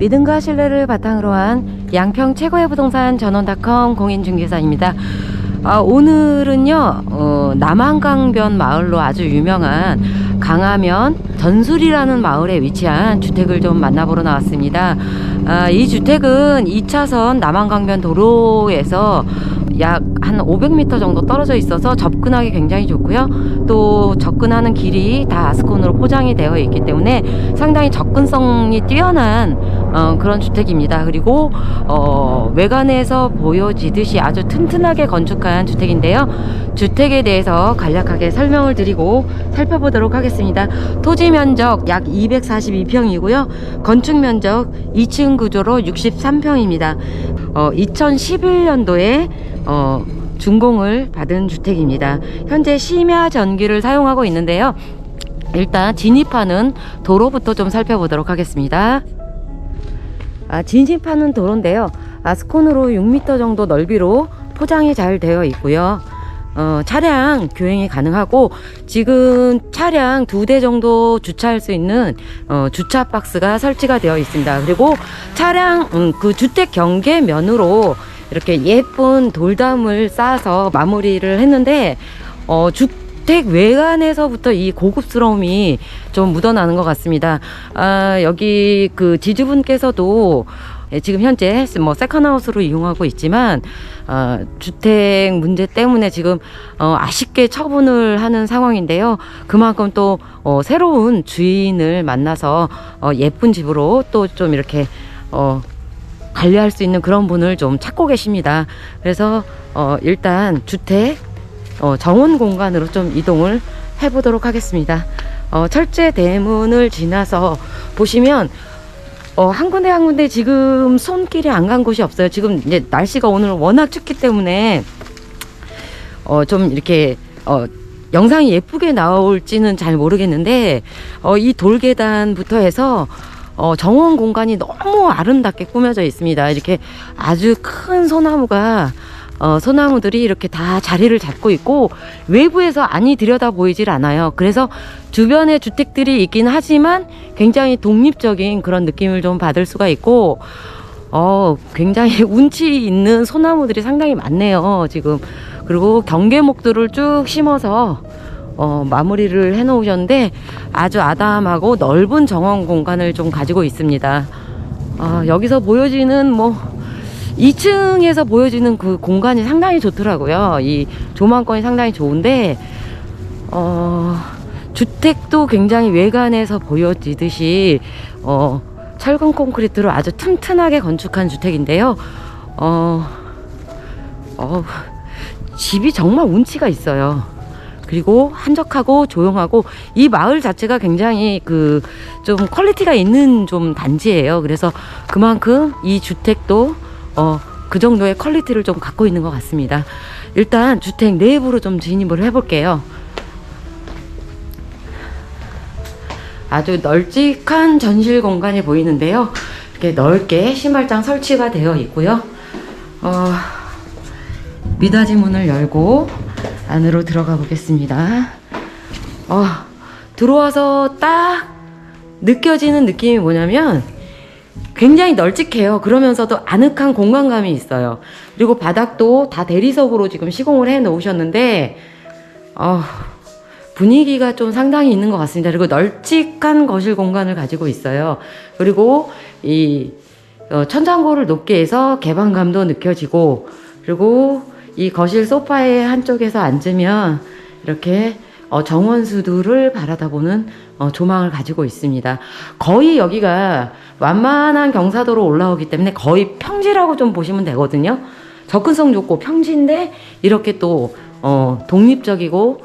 믿음과 신뢰를 바탕으로 한 양평 최고의 부동산 전원닷컴 공인중개사입니다. 아, 오늘은요, 어, 남한강변 마을로 아주 유명한 강하면 전술이라는 마을에 위치한 주택을 좀 만나보러 나왔습니다. 아, 이 주택은 2차선 남한강변 도로에서 약 한 500m 정도 떨어져 있어서 접근하기 굉장히 좋고요. 또 접근하는 길이 다 아스콘으로 포장이 되어 있기 때문에 상당히 접근성이 뛰어난 어, 그런 주택입니다. 그리고 어, 외관에서 보여지듯이 아주 튼튼하게 건축한 주택인데요. 주택에 대해서 간략하게 설명을 드리고 살펴보도록 하겠습니다. 토지 면적 약 242평이고요. 건축 면적 2층 구조로 63평입니다. 어, 2011년도에 어, 준공을 받은 주택입니다. 현재 심야 전기를 사용하고 있는데요. 일단 진입하는 도로부터 좀 살펴보도록 하겠습니다. 아, 진입하는 도로인데요. 아 스콘으로 6m 정도 넓이로 포장이 잘 되어 있고요. 어, 차량 교행이 가능하고 지금 차량 두 대 정도 주차할 수 있는 어, 주차 박스가 설치가 되어 있습니다. 그리고 차량 음, 그 주택 경계면으로 이렇게 예쁜 돌담을 쌓아서 마무리를 했는데 어, 주 택 외관에서부터 이 고급스러움이 좀 묻어나는 것 같습니다. 아, 여기 그 지주분께서도 예, 지금 현재 뭐 세컨하우스로 이용하고 있지만 어, 주택 문제 때문에 지금 어, 아쉽게 처분을 하는 상황인데요. 그만큼 또 어, 새로운 주인을 만나서 어, 예쁜 집으로 또 좀 이렇게 어, 관리할 수 있는 그런 분을 좀 찾고 계십니다. 그래서 어, 일단 주택 어, 정원 공간으로 좀 이동을 해보도록 하겠습니다. 어, 철제 대문을 지나서 보시면 어, 한 군데 한 군데 지금 손길이 안 간 곳이 없어요. 지금 이제 날씨가 오늘 워낙 춥기 때문에 어, 좀 이렇게 어, 영상이 예쁘게 나올지는 잘 모르겠는데 어, 이 돌계단부터 해서 어, 정원 공간이 너무 아름답게 꾸며져 있습니다. 이렇게 아주 큰 소나무가 어, 소나무들이 이렇게 다 자리를 잡고 있고 외부에서 안이 들여다 보이질 않아요. 그래서 주변에 주택들이 있긴 하지만 굉장히 독립적인 그런 느낌을 좀 받을 수가 있고 어, 굉장히 운치 있는 소나무들이 상당히 많네요. 지금 그리고 경계목들을 쭉 심어서 어, 마무리를 해 놓으셨는데 아주 아담하고 넓은 정원 공간을 좀 가지고 있습니다. 어, 여기서 보여지는 뭐 2층에서 보여지는 그 공간이 상당히 좋더라고요. 이 조망권이 상당히 좋은데 어, 주택도 굉장히 외관에서 보여지듯이 어, 철근 콘크리트로 아주 튼튼하게 건축한 주택인데요. 어, 어, 집이 정말 운치가 있어요. 그리고 한적하고 조용하고 이 마을 자체가 굉장히 그 좀 퀄리티가 있는 좀 단지예요. 그래서 그만큼 이 주택도 어 그 정도의 퀄리티를 좀 갖고 있는 것 같습니다. 일단 주택 내부로 좀 진입을 해볼게요. 아주 널찍한 전실 공간이 보이는데요. 이렇게 넓게 신발장 설치가 되어 있고요. 어, 미닫이 문을 열고 안으로 들어가 보겠습니다. 어, 들어와서 딱 느껴지는 느낌이 뭐냐면 굉장히 널찍해요. 그러면서도 아늑한 공간감이 있어요. 그리고 바닥도 다 대리석으로 지금 시공을 해 놓으셨는데, 어, 분위기가 좀 상당히 있는 것 같습니다. 그리고 널찍한 거실 공간을 가지고 있어요. 그리고 이 어, 천장고를 높게 해서 개방감도 느껴지고, 그리고 이 거실 소파의 한쪽에서 앉으면 이렇게 어, 정원수두를 바라다보는 어, 조망을 가지고 있습니다. 거의 여기가 완만한 경사도로 올라오기 때문에 거의 평지라고 좀 보시면 되거든요. 접근성 좋고 평지인데 이렇게 또 어, 독립적이고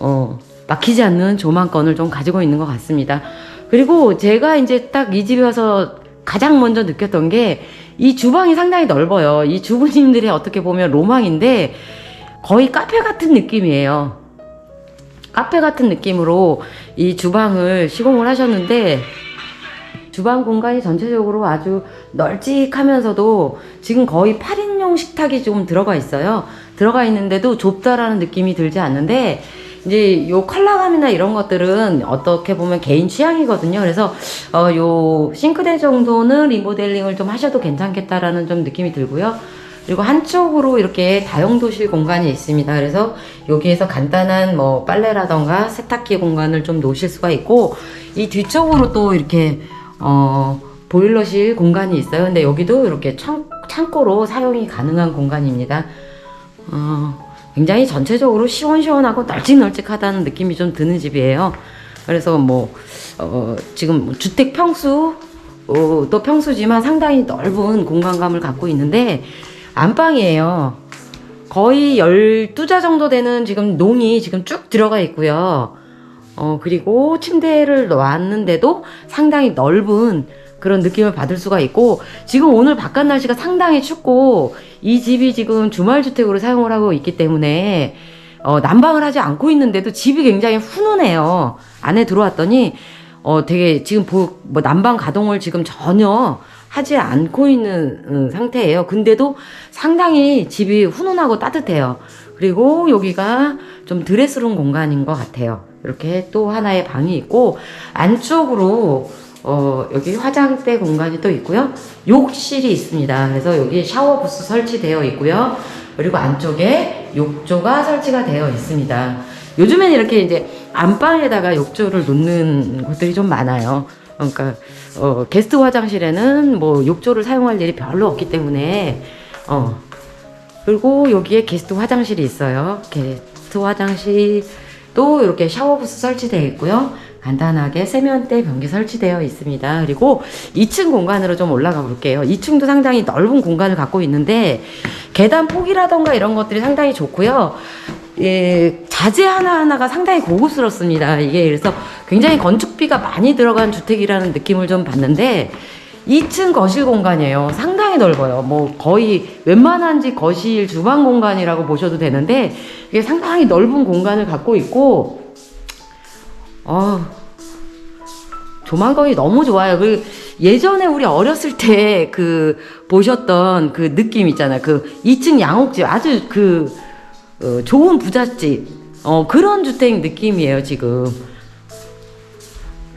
어, 막히지 않는 조망권을 좀 가지고 있는 것 같습니다. 그리고 제가 이제 딱 이 집에 와서 가장 먼저 느꼈던 게 이 주방이 상당히 넓어요. 이 주부님들의 어떻게 보면 로망인데 거의 카페 같은 느낌이에요. 카페 같은 느낌으로 이 주방을 시공을 하셨는데 주방 공간이 전체적으로 아주 널찍하면서도 지금 거의 8인용 식탁이 좀 들어가 있어요. 들어가 있는데도 좁다라는 느낌이 들지 않는데 이제 요 컬러감이나 이런 것들은 어떻게 보면 개인 취향이거든요. 그래서 어 요 싱크대 정도는 리모델링을 좀 하셔도 괜찮겠다라는 좀 느낌이 들고요. 그리고 한쪽으로 이렇게 다용도실 공간이 있습니다. 그래서 여기에서 간단한 뭐 빨래라던가 세탁기 공간을 좀 놓으실 수가 있고 이 뒤쪽으로 또 이렇게 어 보일러실 공간이 있어요. 근데 여기도 이렇게 창, 창고로 사용이 가능한 공간입니다. 어, 굉장히 전체적으로 시원시원하고 널찍널찍하다는 느낌이 좀 드는 집이에요. 그래서 뭐, 어, 지금 주택 평수, 어, 또 평수지만 상당히 넓은 공간감을 갖고 있는데, 안방이에요. 거의 12자 정도 되는 지금 농이 지금 쭉 들어가 있고요. 어, 그리고 침대를 놨는데도 상당히 넓은 그런 느낌을 받을 수가 있고, 지금 오늘 바깥 날씨가 상당히 춥고, 이 집이 지금 주말 주택으로 사용을 하고 있기 때문에, 어, 난방을 하지 않고 있는데도 집이 굉장히 훈훈해요. 안에 들어왔더니, 어, 되게 지금 보, 뭐 난방 가동을 지금 전혀 하지 않고 있는 음, 상태예요. 근데도 상당히 집이 훈훈하고 따뜻해요. 그리고 여기가 좀 드레스룸 공간인 것 같아요. 이렇게 또 하나의 방이 있고 안쪽으로 어, 여기 화장대 공간이 또 있고요. 욕실이 있습니다. 그래서 여기 샤워 부스 설치되어 있고요. 그리고 안쪽에 욕조가 설치가 되어 있습니다. 요즘엔 이렇게 이제 안방에다가 욕조를 놓는 곳들이 좀 많아요. 그러니까 어, 게스트 화장실에는 뭐 욕조를 사용할 일이 별로 없기 때문에 어 그리고 여기에 게스트 화장실이 있어요. 게스트 화장실도 이렇게 샤워 부스 설치되어 있고요. 간단하게 세면대 변기 설치되어 있습니다. 그리고 2층 공간으로 좀 올라가 볼게요. 2층도 상당히 넓은 공간을 갖고 있는데 계단 폭이라던가 이런 것들이 상당히 좋고요. 예, 자재 하나하나가 상당히 고급스럽습니다. 이게 그래서 굉장히 건축비가 많이 들어간 주택이라는 느낌을 좀 받는데 2층 거실 공간이에요. 상당히 넓어요. 뭐 거의 웬만한 집 거실 주방 공간이라고 보셔도 되는데 이게 상당히 넓은 공간을 갖고 있고 어, 조망거리 너무 좋아요. 그 예전에 우리 어렸을 때 그 보셨던 그 느낌 있잖아요. 그 2층 양옥집 아주 그 어, 좋은 부잣집 어, 그런 주택 느낌이에요 지금.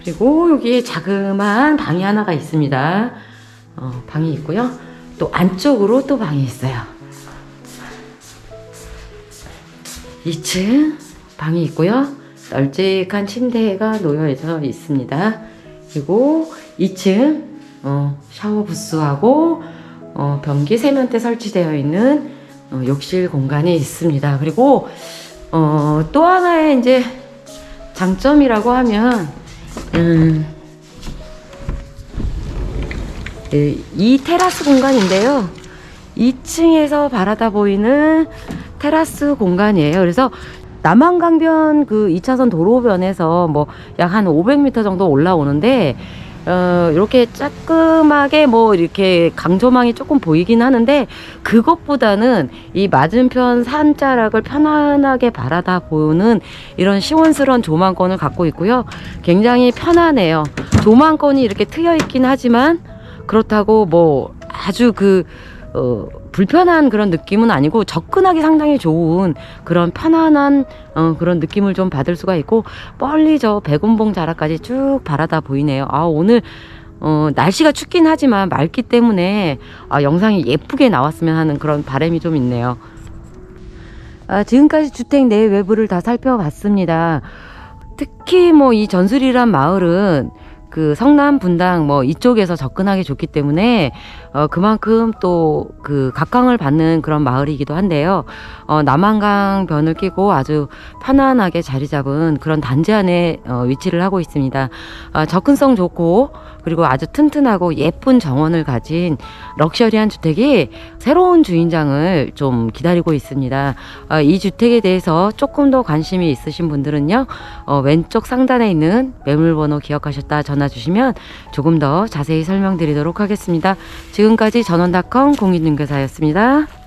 그리고 여기에 자그마한 방이 하나가 있습니다. 어, 방이 있고요. 또 안쪽으로 또 방이 있어요. 2층 방이 있고요. 널찍한 침대가 놓여 있어 있습니다. 그리고 2층 어, 샤워 부스하고 어, 변기 세면대 설치되어 있는 어, 욕실 공간이 있습니다. 그리고 어, 또 하나의 이제 장점이라고 하면 음, 이- 이 테라스 공간인데요. 2층에서 바라다 보이는 테라스 공간이에요. 그래서 남한강변 그 2차선 도로변에서 뭐 약 한 500m 정도 올라오는데 어, 이렇게 따끔하게 뭐 이렇게 강조망이 조금 보이긴 하는데 그것보다는 이 맞은편 산자락을 편안하게 바라다 보는 이런 시원스러운 조망권을 갖고 있고요. 굉장히 편안해요. 조망권이 이렇게 트여 있긴 하지만 그렇다고 뭐 아주 그 어, 불편한 그런 느낌은 아니고 접근하기 상당히 좋은 그런 편안한 어, 그런 느낌을 좀 받을 수가 있고 멀리 저 백운봉 자락까지 쭉 바라다 보이네요. 아 오늘 어, 날씨가 춥긴 하지만 맑기 때문에 아, 영상이 예쁘게 나왔으면 하는 그런 바람이 좀 있네요. 아, 지금까지 주택 내 외부를 다 살펴봤습니다. 특히 뭐 이 전술이란 마을은 그 성남 분당 뭐 이쪽에서 접근하기 좋기 때문에 어 그만큼 또 그 각광을 받는 그런 마을이기도 한데요. 어 남한강 변을 끼고 아주 편안하게 자리 잡은 그런 단지 안에 어 위치를 하고 있습니다. 어 접근성 좋고 그리고 아주 튼튼하고 예쁜 정원을 가진 럭셔리한 주택이 새로운 주인장을 좀 기다리고 있습니다. 어, 이 주택에 대해서 조금 더 관심이 있으신 분들은요, 어, 왼쪽 상단에 있는 매물번호 기억하셨다 전화 주시면 조금 더 자세히 설명드리도록 하겠습니다. 지금까지 전원닷컴 공인중개사였습니다.